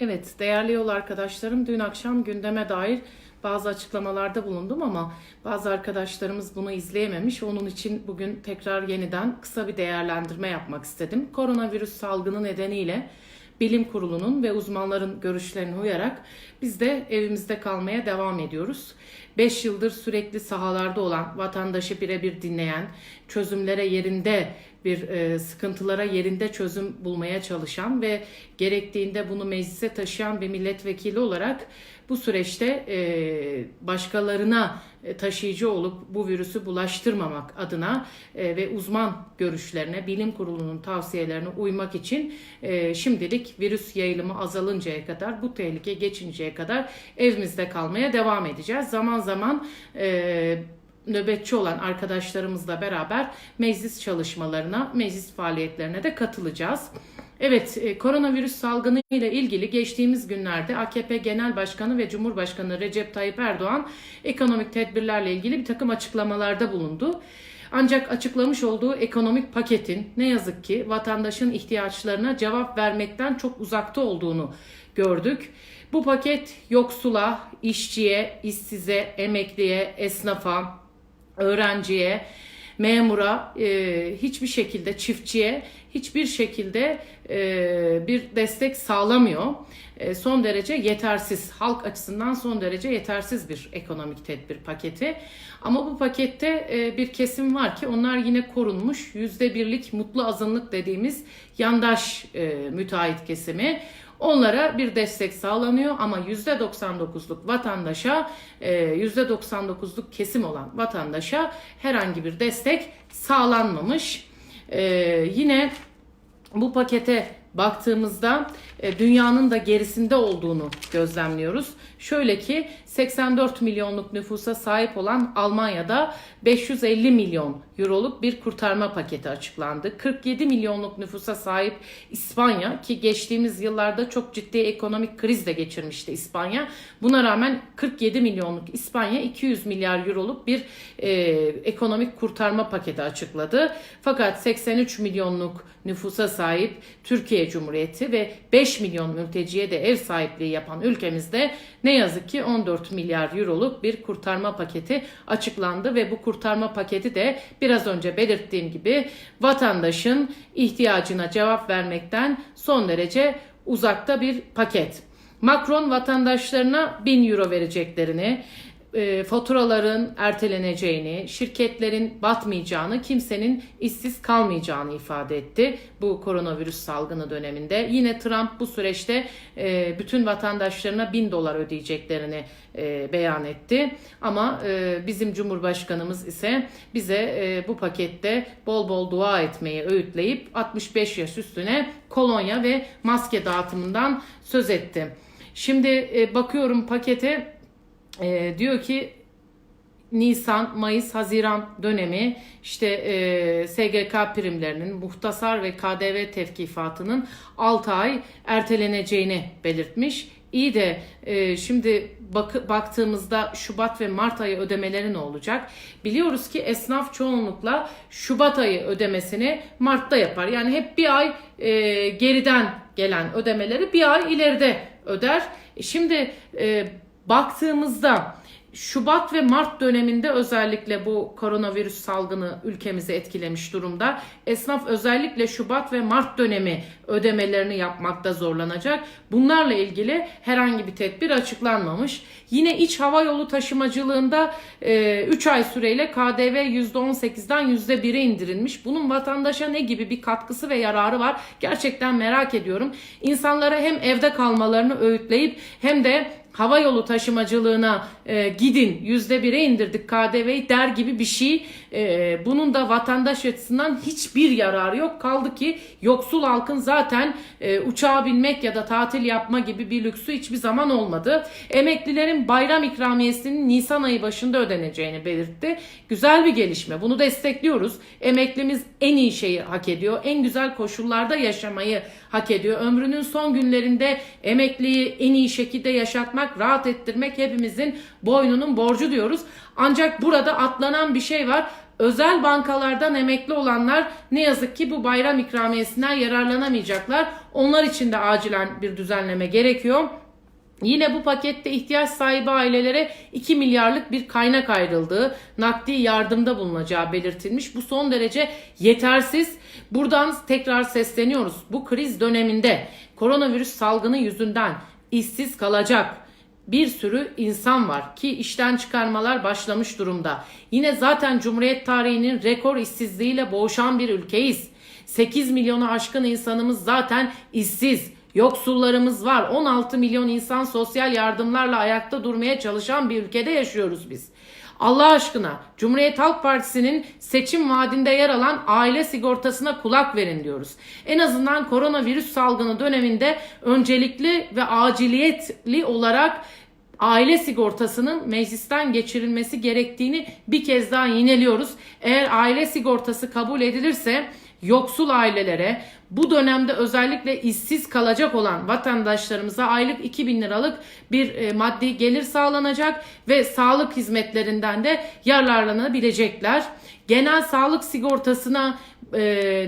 Evet, değerli yol arkadaşlarım, dün akşam gündeme dair bazı açıklamalarda bulundum ama bazı arkadaşlarımız bunu izleyememiş. Onun için bugün tekrar yeniden kısa bir değerlendirme yapmak istedim. Koronavirüs salgını nedeniyle bilim kurulunun ve uzmanların görüşlerine uyarak biz de evimizde kalmaya devam ediyoruz. 5 yıldır sürekli sahalarda olan, vatandaşı birebir dinleyen, çözümlere yerinde bir e, sıkıntılara yerinde çözüm bulmaya çalışan ve gerektiğinde bunu meclise taşıyan bir milletvekili olarak bu süreçte e, başkalarına e, taşıyıcı olup bu virüsü bulaştırmamak adına e, ve uzman görüşlerine, bilim kurulunun tavsiyelerine uymak için e, şimdilik virüs yayılımı azalıncaya kadar, bu tehlike geçinceye kadar evimizde kalmaya devam edeceğiz. Zaman zaman e, nöbetçi olan arkadaşlarımızla beraber meclis çalışmalarına, meclis faaliyetlerine de katılacağız. Evet, e, koronavirüs salgını ile ilgili geçtiğimiz günlerde AKP Genel Başkanı ve Cumhurbaşkanı Recep Tayyip Erdoğan ekonomik tedbirlerle ilgili bir takım açıklamalarda bulundu. Ancak açıklamış olduğu ekonomik paketin ne yazık ki vatandaşın ihtiyaçlarına cevap vermekten çok uzakta olduğunu gördük. Bu paket yoksula, işçiye, işsize, emekliye, esnafa, öğrenciye, memura e, hiçbir şekilde çiftçiye hiçbir şekilde e, bir destek sağlamıyor. E, son derece yetersiz, halk açısından son derece yetersiz bir ekonomik tedbir paketi. Ama bu pakette e, bir kesim var ki onlar yine korunmuş yüzde birlik mutlu azınlık dediğimiz yandaş e, müteahhit kesimi. Onlara bir destek sağlanıyor ama %99'luk vatandaşa, %99'luk kesim olan vatandaşa herhangi bir destek sağlanmamış. Yine bu pakete baktığımızda e, dünyanın da gerisinde olduğunu gözlemliyoruz. Şöyle ki 84 milyonluk nüfusa sahip olan Almanya'da 550 milyon euroluk bir kurtarma paketi açıklandı. 47 milyonluk nüfusa sahip İspanya ki geçtiğimiz yıllarda çok ciddi ekonomik kriz de geçirmişti İspanya. Buna rağmen 47 milyonluk İspanya 200 milyar euroluk bir e, ekonomik kurtarma paketi açıkladı. Fakat 83 milyonluk nüfusa sahip Türkiye Cumhuriyeti ve 5 milyon mülteciye de ev sahipliği yapan ülkemizde ne yazık ki 14 milyar euroluk bir kurtarma paketi açıklandı ve bu kurtarma paketi de biraz önce belirttiğim gibi vatandaşın ihtiyacına cevap vermekten son derece uzakta bir paket. Macron vatandaşlarına 1000 euro vereceklerini, e, faturaların erteleneceğini, şirketlerin batmayacağını, kimsenin işsiz kalmayacağını ifade etti bu koronavirüs salgını döneminde. Yine Trump bu süreçte e, bütün vatandaşlarına 1000 dolar ödeyeceklerini e, beyan etti. Ama e, bizim Cumhurbaşkanımız ise bize e, bu pakette bol bol dua etmeyi öğütleyip 65 yaş üstüne kolonya ve maske dağıtımından söz etti. Şimdi e, bakıyorum pakete e, diyor ki Nisan, Mayıs, Haziran dönemi işte e, SGK primlerinin, muhtasar ve KDV tevkifatının 6 ay erteleneceğini belirtmiş. İyi de e, şimdi bak, baktığımızda Şubat ve Mart ayı ödemeleri ne olacak? Biliyoruz ki esnaf çoğunlukla Şubat ayı ödemesini Mart'ta yapar. Yani hep bir ay e, geriden gelen ödemeleri bir ay ileride öder. Şimdi e, baktığımızda Şubat ve Mart döneminde özellikle bu koronavirüs salgını ülkemizi etkilemiş durumda. Esnaf özellikle Şubat ve Mart dönemi ödemelerini yapmakta zorlanacak. Bunlarla ilgili herhangi bir tedbir açıklanmamış. Yine iç hava yolu taşımacılığında e, 3 ay süreyle KDV %18'den %1'e indirilmiş. Bunun vatandaşa ne gibi bir katkısı ve yararı var? Gerçekten merak ediyorum. İnsanlara hem evde kalmalarını öğütleyip hem de hava yolu taşımacılığına e, gidin yüzde bire indirdik KDV'yi der gibi bir şey. E, bunun da vatandaş açısından hiçbir yararı yok. Kaldı ki yoksul halkın zaten e, uçağa binmek ya da tatil yapma gibi bir lüksü hiçbir zaman olmadı. Emeklilerin bayram ikramiyesinin Nisan ayı başında ödeneceğini belirtti. Güzel bir gelişme. Bunu destekliyoruz. Emeklimiz en iyi şeyi hak ediyor. En güzel koşullarda yaşamayı hak ediyor. Ömrünün son günlerinde emekliyi en iyi şekilde yaşatmak, rahat ettirmek hepimizin boynunun borcu diyoruz. Ancak burada atlanan bir şey var özel bankalardan emekli olanlar ne yazık ki bu bayram ikramiyesinden yararlanamayacaklar. Onlar için de acilen bir düzenleme gerekiyor. Yine bu pakette ihtiyaç sahibi ailelere 2 milyarlık bir kaynak ayrıldığı, nakdi yardımda bulunacağı belirtilmiş. Bu son derece yetersiz. Buradan tekrar sesleniyoruz. Bu kriz döneminde koronavirüs salgını yüzünden işsiz kalacak bir sürü insan var ki işten çıkarmalar başlamış durumda. Yine zaten Cumhuriyet tarihinin rekor işsizliğiyle boğuşan bir ülkeyiz. 8 milyonu aşkın insanımız zaten işsiz. Yoksullarımız var. 16 milyon insan sosyal yardımlarla ayakta durmaya çalışan bir ülkede yaşıyoruz biz. Allah aşkına Cumhuriyet Halk Partisi'nin seçim vaadinde yer alan aile sigortasına kulak verin diyoruz. En azından koronavirüs salgını döneminde öncelikli ve aciliyetli olarak aile sigortasının meclisten geçirilmesi gerektiğini bir kez daha yineliyoruz. Eğer aile sigortası kabul edilirse yoksul ailelere bu dönemde özellikle işsiz kalacak olan vatandaşlarımıza aylık 2000 liralık bir e, maddi gelir sağlanacak ve sağlık hizmetlerinden de yararlanabilecekler. Genel sağlık sigortasına e,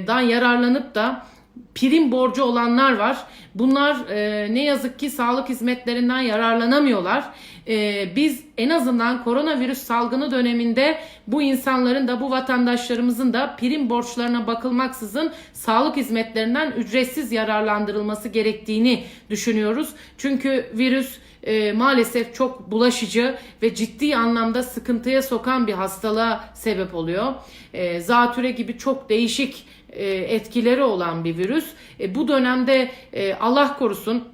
dan yararlanıp da prim borcu olanlar var. Bunlar e, ne yazık ki sağlık hizmetlerinden yararlanamıyorlar. E, biz en azından koronavirüs salgını döneminde bu insanların da bu vatandaşlarımızın da prim borçlarına bakılmaksızın sağlık hizmetlerinden ücretsiz yararlandırılması gerektiğini düşünüyoruz. Çünkü virüs e, maalesef çok bulaşıcı ve ciddi anlamda sıkıntıya sokan bir hastalığa sebep oluyor. E, zatüre gibi çok değişik e, etkileri olan bir virüs. E, bu dönemde e, Allah korusun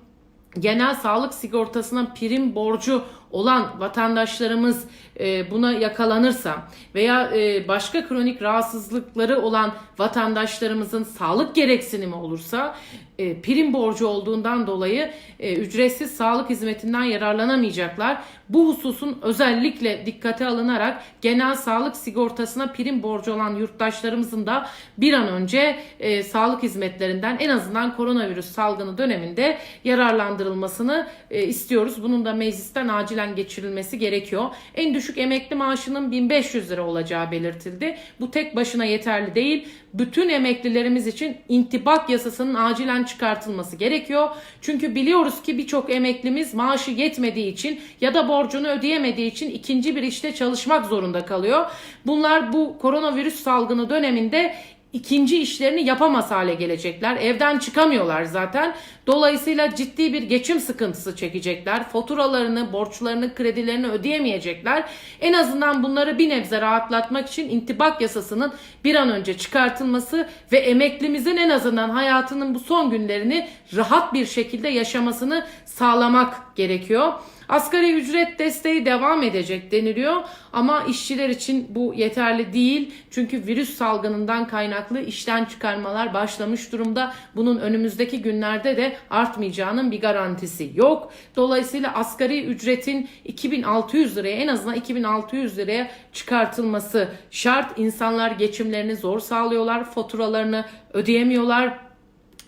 genel sağlık sigortasına prim borcu olan vatandaşlarımız e, buna yakalanırsa veya e, başka kronik rahatsızlıkları olan vatandaşlarımızın sağlık gereksinimi olursa e, prim borcu olduğundan dolayı e, ücretsiz sağlık hizmetinden yararlanamayacaklar. Bu hususun özellikle dikkate alınarak genel sağlık sigortasına prim borcu olan yurttaşlarımızın da bir an önce sağlık hizmetlerinden en azından koronavirüs salgını döneminde yararlandırılmasını istiyoruz. Bunun da meclisten acilen geçirilmesi gerekiyor. En düşük emekli maaşının 1500 lira olacağı belirtildi. Bu tek başına yeterli değil. Bütün emeklilerimiz için intibak yasasının acilen çıkartılması gerekiyor. Çünkü biliyoruz ki birçok emeklimiz maaşı yetmediği için ya da borcunu ödeyemediği için ikinci bir işte çalışmak zorunda kalıyor. Bunlar bu koronavirüs salgını döneminde ikinci işlerini yapamaz hale gelecekler. Evden çıkamıyorlar zaten. Dolayısıyla ciddi bir geçim sıkıntısı çekecekler. Faturalarını, borçlarını, kredilerini ödeyemeyecekler. En azından bunları bir nebze rahatlatmak için intibak yasasının bir an önce çıkartılması ve emeklimizin en azından hayatının bu son günlerini rahat bir şekilde yaşamasını sağlamak gerekiyor. Asgari ücret desteği devam edecek deniliyor ama işçiler için bu yeterli değil. Çünkü virüs salgınından kaynaklı işten çıkarmalar başlamış durumda. Bunun önümüzdeki günlerde de artmayacağının bir garantisi yok. Dolayısıyla asgari ücretin 2600 liraya en azından 2600 liraya çıkartılması şart. İnsanlar geçimlerini zor sağlıyorlar, faturalarını ödeyemiyorlar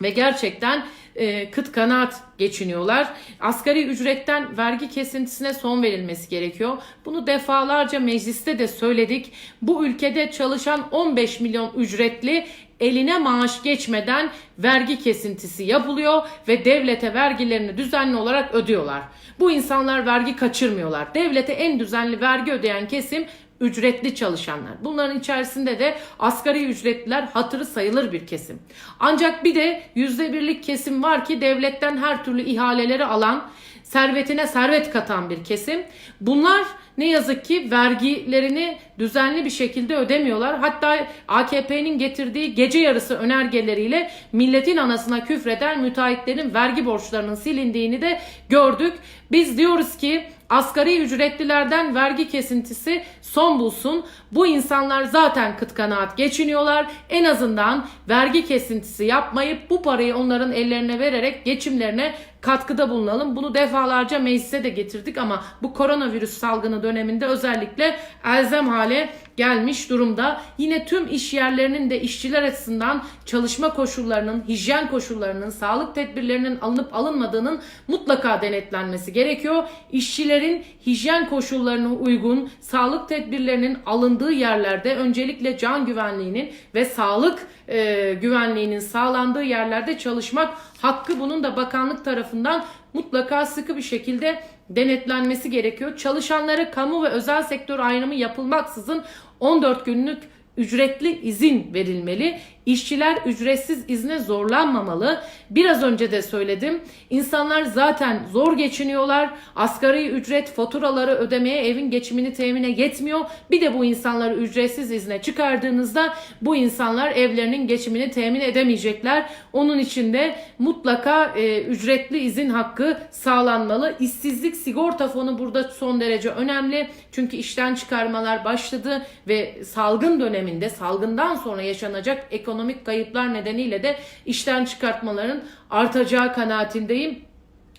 ve gerçekten e, kıt kanaat geçiniyorlar. Asgari ücretten vergi kesintisine son verilmesi gerekiyor. Bunu defalarca mecliste de söyledik. Bu ülkede çalışan 15 milyon ücretli eline maaş geçmeden vergi kesintisi yapılıyor ve devlete vergilerini düzenli olarak ödüyorlar. Bu insanlar vergi kaçırmıyorlar. Devlete en düzenli vergi ödeyen kesim ücretli çalışanlar. Bunların içerisinde de asgari ücretliler hatırı sayılır bir kesim. Ancak bir de yüzde birlik kesim var ki devletten her türlü ihaleleri alan, servetine servet katan bir kesim. Bunlar ne yazık ki vergilerini düzenli bir şekilde ödemiyorlar. Hatta AKP'nin getirdiği gece yarısı önergeleriyle milletin anasına küfreden müteahhitlerin vergi borçlarının silindiğini de gördük. Biz diyoruz ki asgari ücretlilerden vergi kesintisi son bulsun. Bu insanlar zaten kıt kanaat geçiniyorlar. En azından vergi kesintisi yapmayıp bu parayı onların ellerine vererek geçimlerine katkıda bulunalım. Bunu defalarca meclise de getirdik ama bu koronavirüs salgını döneminde özellikle elzem hale gelmiş durumda. Yine tüm iş yerlerinin de işçiler açısından çalışma koşullarının, hijyen koşullarının, sağlık tedbirlerinin alınıp alınmadığının mutlaka denetlenmesi gerekiyor. İşçilerin hijyen koşullarına uygun sağlık tedbirlerinin alındığı yerlerde öncelikle can güvenliğinin ve sağlık e, güvenliğinin sağlandığı yerlerde çalışmak hakkı bunun da bakanlık tarafından mutlaka sıkı bir şekilde denetlenmesi gerekiyor. Çalışanlara kamu ve özel sektör ayrımı yapılmaksızın 14 günlük ücretli izin verilmeli. İşçiler ücretsiz izne zorlanmamalı. Biraz önce de söyledim. İnsanlar zaten zor geçiniyorlar. Asgari ücret faturaları ödemeye evin geçimini temine yetmiyor. Bir de bu insanları ücretsiz izne çıkardığınızda bu insanlar evlerinin geçimini temin edemeyecekler. Onun için de mutlaka e, ücretli izin hakkı sağlanmalı. İşsizlik sigorta fonu burada son derece önemli. Çünkü işten çıkarmalar başladı ve salgın döneminde salgından sonra yaşanacak ekonomik kayıplar nedeniyle de işten çıkartmaların artacağı kanaatindeyim.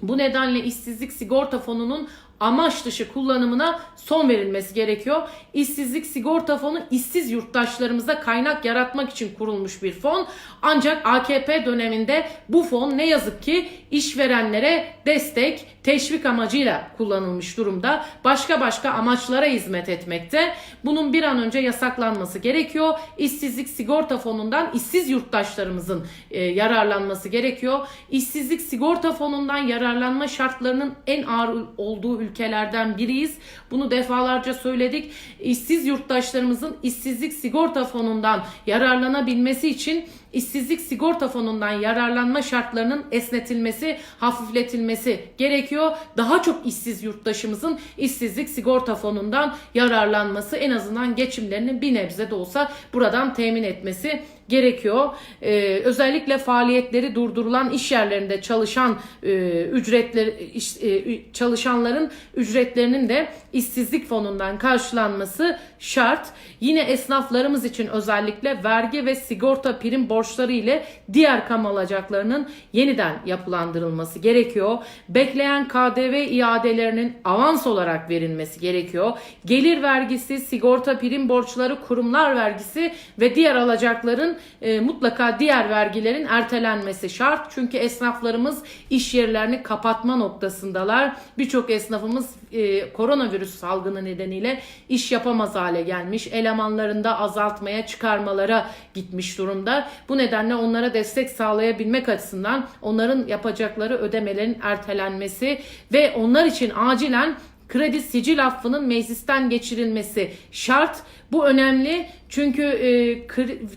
Bu nedenle işsizlik sigorta fonunun amaç dışı kullanımına son verilmesi gerekiyor. İşsizlik sigorta fonu işsiz yurttaşlarımıza kaynak yaratmak için kurulmuş bir fon. Ancak AKP döneminde bu fon ne yazık ki işverenlere destek, teşvik amacıyla kullanılmış durumda. Başka başka amaçlara hizmet etmekte. Bunun bir an önce yasaklanması gerekiyor. İşsizlik sigorta fonundan işsiz yurttaşlarımızın e, yararlanması gerekiyor. İşsizlik sigorta fonundan yararlanma şartlarının en ağır olduğu ülkelerden biriyiz. Bunu defalarca söyledik. İşsiz yurttaşlarımızın işsizlik sigorta fonundan yararlanabilmesi için işsizlik sigorta fonundan yararlanma şartlarının esnetilmesi, hafifletilmesi gerekiyor. Daha çok işsiz yurttaşımızın işsizlik sigorta fonundan yararlanması en azından geçimlerini bir nebze de olsa buradan temin etmesi gerekiyor. Ee, özellikle faaliyetleri durdurulan iş yerlerinde çalışan e, ücretler iş, e, çalışanların ücretlerinin de işsizlik fonundan karşılanması şart. Yine esnaflarımız için özellikle vergi ve sigorta prim borçları ile diğer kamu alacaklarının yeniden yapılandırılması gerekiyor. Bekleyen KDV iadelerinin avans olarak verilmesi gerekiyor. Gelir vergisi, sigorta prim borçları, kurumlar vergisi ve diğer alacakların e, mutlaka diğer vergilerin ertelenmesi şart. Çünkü esnaflarımız iş yerlerini kapatma noktasındalar. Birçok esnafımız e, koronavirüs salgını nedeniyle iş yapamaz hale gelmiş. Elemanlarında azaltmaya, çıkarmalara gitmiş durumda. Bu nedenle onlara destek sağlayabilmek açısından onların yapacakları ödemelerin ertelenmesi ve onlar için acilen kredi sicil affının meclisten geçirilmesi şart. Bu önemli çünkü e,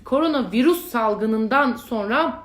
koronavirüs salgınından sonra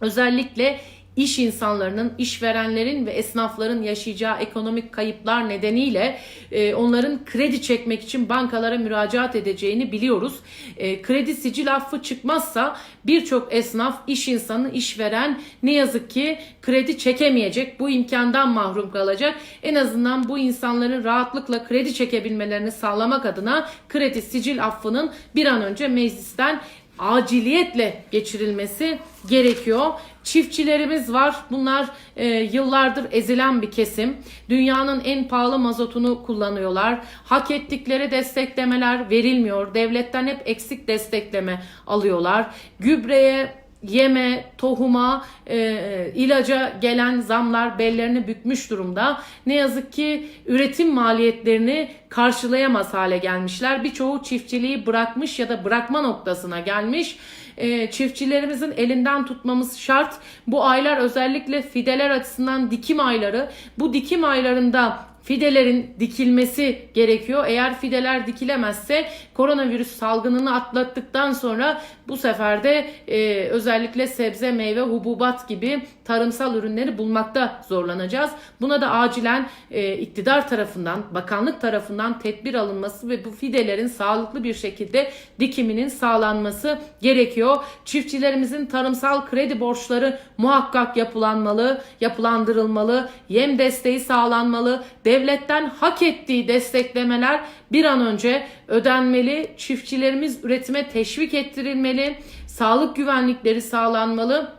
özellikle iş insanlarının, işverenlerin ve esnafların yaşayacağı ekonomik kayıplar nedeniyle e, onların kredi çekmek için bankalara müracaat edeceğini biliyoruz. E, kredi sicil affı çıkmazsa birçok esnaf, iş insanı, işveren ne yazık ki kredi çekemeyecek. Bu imkandan mahrum kalacak. En azından bu insanların rahatlıkla kredi çekebilmelerini sağlamak adına kredi sicil affının bir an önce meclisten aciliyetle geçirilmesi gerekiyor. Çiftçilerimiz var. Bunlar e, yıllardır ezilen bir kesim. Dünyanın en pahalı mazotunu kullanıyorlar. Hak ettikleri desteklemeler verilmiyor. Devletten hep eksik destekleme alıyorlar. Gübreye yeme, tohuma, e, ilaca gelen zamlar bellerini bükmüş durumda. Ne yazık ki üretim maliyetlerini karşılayamaz hale gelmişler. Birçoğu çiftçiliği bırakmış ya da bırakma noktasına gelmiş. E, çiftçilerimizin elinden tutmamız şart. Bu aylar özellikle fideler açısından dikim ayları. Bu dikim aylarında fidelerin dikilmesi gerekiyor. Eğer fideler dikilemezse koronavirüs salgınını atlattıktan sonra bu sefer de e, özellikle sebze, meyve, hububat gibi tarımsal ürünleri bulmakta zorlanacağız. Buna da acilen e, iktidar tarafından, bakanlık tarafından tedbir alınması ve bu fidelerin sağlıklı bir şekilde dikiminin sağlanması gerekiyor. Çiftçilerimizin tarımsal kredi borçları muhakkak yapılanmalı, yapılandırılmalı, yem desteği sağlanmalı, devletten hak ettiği desteklemeler bir an önce ödenmeli, çiftçilerimiz üretime teşvik ettirilmeli, sağlık güvenlikleri sağlanmalı.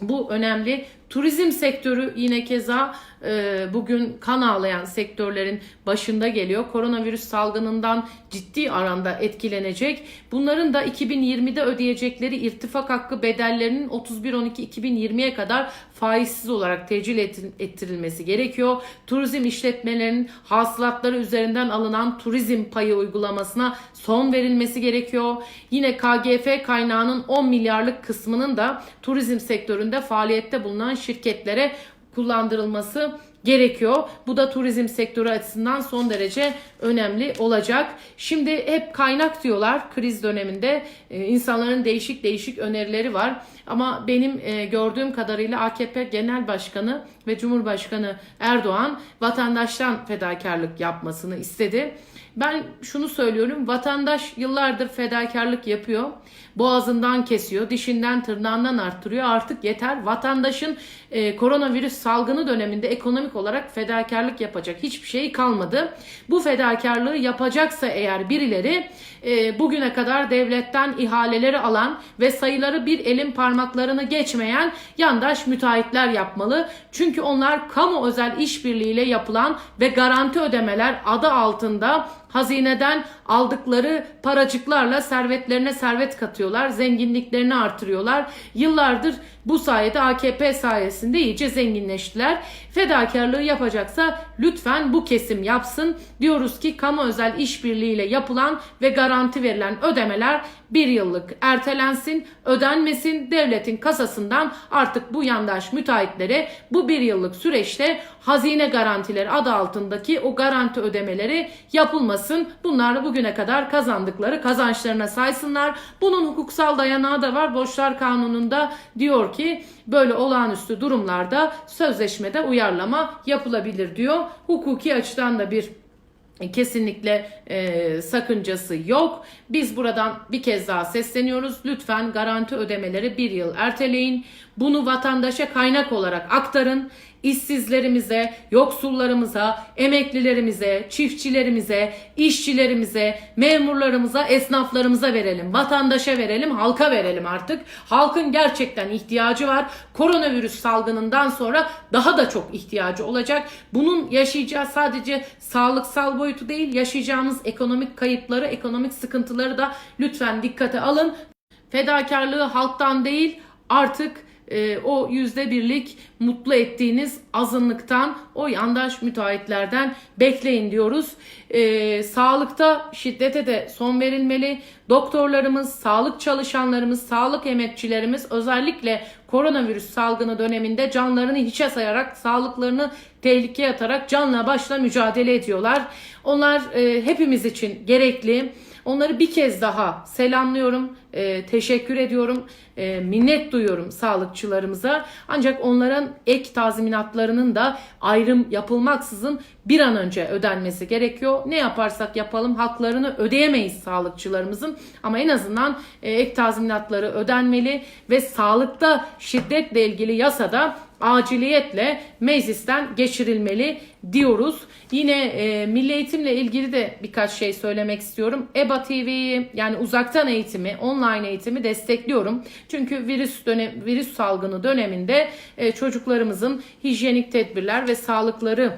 Bu önemli. Turizm sektörü yine keza e, bugün kan ağlayan sektörlerin başında geliyor. Koronavirüs salgınından ciddi aranda etkilenecek. Bunların da 2020'de ödeyecekleri irtifak hakkı bedellerinin 31-12-2020'ye kadar faizsiz olarak tecil ettir- ettirilmesi gerekiyor. Turizm işletmelerinin hasılatları üzerinden alınan turizm payı uygulamasına son verilmesi gerekiyor. Yine KGF kaynağının 10 milyarlık kısmının da turizm sektöründe faaliyette bulunan şirketlere kullandırılması gerekiyor. Bu da turizm sektörü açısından son derece önemli olacak. Şimdi hep kaynak diyorlar kriz döneminde. Ee, insanların değişik değişik önerileri var. Ama benim e, gördüğüm kadarıyla AKP Genel Başkanı ve Cumhurbaşkanı Erdoğan vatandaştan fedakarlık yapmasını istedi. Ben şunu söylüyorum. Vatandaş yıllardır fedakarlık yapıyor. Boğazından kesiyor, dişinden tırnağından arttırıyor. Artık yeter. Vatandaşın e, koronavirüs salgını döneminde ekonomik olarak fedakarlık yapacak hiçbir şey kalmadı. Bu fedakarlığı yapacaksa eğer birileri e, bugüne kadar devletten ihaleleri alan ve sayıları bir elin parmaklarını geçmeyen yandaş müteahhitler yapmalı. Çünkü onlar kamu özel işbirliğiyle yapılan ve garanti ödemeler adı altında hazineden aldıkları paracıklarla servetlerine servet katıyorlar, zenginliklerini artırıyorlar. Yıllardır bu sayede AKP sayesinde iyice zenginleştiler. Fedakarlığı yapacaksa lütfen bu kesim yapsın. Diyoruz ki kamu özel işbirliğiyle yapılan ve garanti verilen ödemeler bir yıllık ertelensin, ödenmesin. Devletin kasasından artık bu yandaş müteahhitlere bu bir yıllık süreçte hazine garantileri adı altındaki o garanti ödemeleri yapılmasın. Bunlar bugüne kadar kazandıkları kazançlarına saysınlar. Bunun hukuksal dayanağı da var. Borçlar Kanunu'nda diyor ki böyle olağanüstü durumlarda sözleşmede uyarlama yapılabilir diyor. Hukuki açıdan da bir kesinlikle e, sakıncası yok. Biz buradan bir kez daha sesleniyoruz. Lütfen garanti ödemeleri bir yıl erteleyin. Bunu vatandaşa kaynak olarak aktarın. İşsizlerimize, yoksullarımıza, emeklilerimize, çiftçilerimize, işçilerimize, memurlarımıza, esnaflarımıza verelim. Vatandaşa verelim, halka verelim artık. Halkın gerçekten ihtiyacı var. Koronavirüs salgınından sonra daha da çok ihtiyacı olacak. Bunun yaşayacağı sadece sağlıksal boyutu değil, yaşayacağımız ekonomik kayıpları, ekonomik sıkıntıları da lütfen dikkate alın. Fedakarlığı halktan değil, artık e, o yüzde birlik mutlu ettiğiniz azınlıktan o yandaş müteahhitlerden bekleyin diyoruz. E, sağlıkta şiddete de son verilmeli. Doktorlarımız, sağlık çalışanlarımız, sağlık emekçilerimiz özellikle koronavirüs salgını döneminde canlarını hiçe sayarak, sağlıklarını tehlikeye atarak canla başla mücadele ediyorlar. Onlar e, hepimiz için gerekli. Onları bir kez daha selamlıyorum, e, teşekkür ediyorum, e, minnet duyuyorum sağlıkçılarımıza. Ancak onların ek tazminatlarının da ayrım yapılmaksızın bir an önce ödenmesi gerekiyor. Ne yaparsak yapalım haklarını ödeyemeyiz sağlıkçılarımızın ama en azından e, ek tazminatları ödenmeli ve sağlıkta şiddetle ilgili yasada aciliyetle meclisten geçirilmeli diyoruz. Yine e, milli eğitimle ilgili de birkaç şey söylemek istiyorum. EBA TV'yi yani uzaktan eğitimi, online eğitimi destekliyorum. Çünkü virüs dönem virüs salgını döneminde e, çocuklarımızın hijyenik tedbirler ve sağlıkları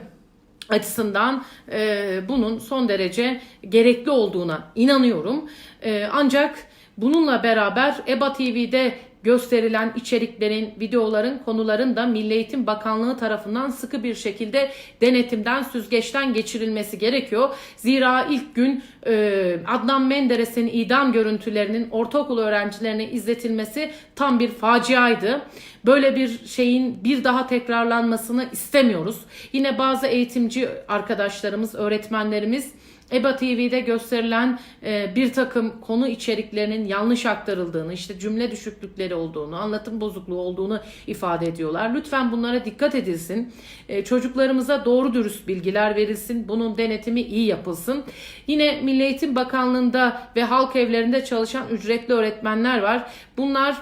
açısından e, bunun son derece gerekli olduğuna inanıyorum. E, ancak bununla beraber EBA TV'de gösterilen içeriklerin, videoların, konuların da Milli Eğitim Bakanlığı tarafından sıkı bir şekilde denetimden, süzgeçten geçirilmesi gerekiyor. Zira ilk gün e, Adnan Menderes'in idam görüntülerinin ortaokul öğrencilerine izletilmesi tam bir faciaydı. Böyle bir şeyin bir daha tekrarlanmasını istemiyoruz. Yine bazı eğitimci arkadaşlarımız, öğretmenlerimiz EBA TV'de gösterilen e, bir takım konu içeriklerinin yanlış aktarıldığını, işte cümle düşüklükleri olduğunu, anlatım bozukluğu olduğunu ifade ediyorlar. Lütfen bunlara dikkat edilsin. E, çocuklarımıza doğru dürüst bilgiler verilsin. Bunun denetimi iyi yapılsın. Yine Milli Eğitim Bakanlığı'nda ve halk evlerinde çalışan ücretli öğretmenler var. Bunlar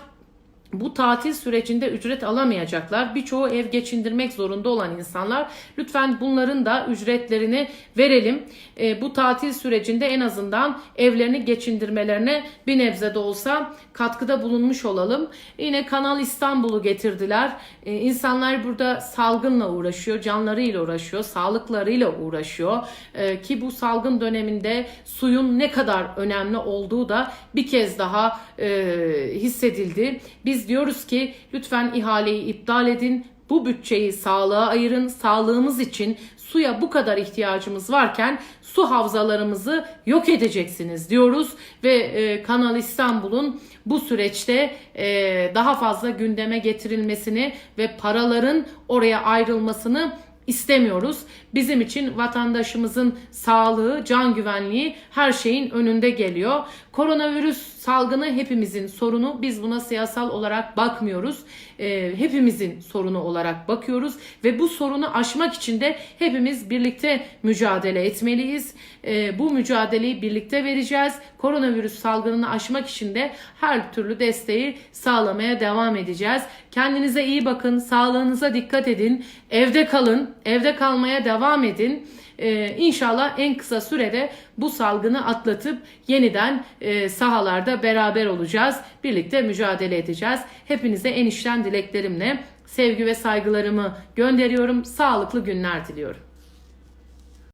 bu tatil sürecinde ücret alamayacaklar. Birçoğu ev geçindirmek zorunda olan insanlar. Lütfen bunların da ücretlerini verelim. E, bu tatil sürecinde en azından evlerini geçindirmelerine bir nebze de olsa katkıda bulunmuş olalım. Yine Kanal İstanbul'u getirdiler. E, insanlar burada salgınla uğraşıyor, canlarıyla uğraşıyor, sağlıklarıyla uğraşıyor. E, ki bu salgın döneminde suyun ne kadar önemli olduğu da bir kez daha e, hissedildi. Biz diyoruz ki lütfen ihaleyi iptal edin. Bu bütçeyi sağlığa ayırın. Sağlığımız için suya bu kadar ihtiyacımız varken su havzalarımızı yok edeceksiniz diyoruz ve e, Kanal İstanbul'un bu süreçte e, daha fazla gündeme getirilmesini ve paraların oraya ayrılmasını istemiyoruz. Bizim için vatandaşımızın sağlığı, can güvenliği her şeyin önünde geliyor. Koronavirüs salgını hepimizin sorunu. Biz buna siyasal olarak bakmıyoruz. Ee, hepimizin sorunu olarak bakıyoruz ve bu sorunu aşmak için de hepimiz birlikte mücadele etmeliyiz. Ee, bu mücadeleyi birlikte vereceğiz. Koronavirüs salgınını aşmak için de her türlü desteği sağlamaya devam edeceğiz. Kendinize iyi bakın, sağlığınıza dikkat edin, evde kalın, evde kalmaya devam edin. Ee, inşallah en kısa sürede bu salgını atlatıp yeniden e, sahalarda beraber olacağız. Birlikte mücadele edeceğiz. Hepinize en içten dileklerimle sevgi ve saygılarımı gönderiyorum. Sağlıklı günler diliyorum.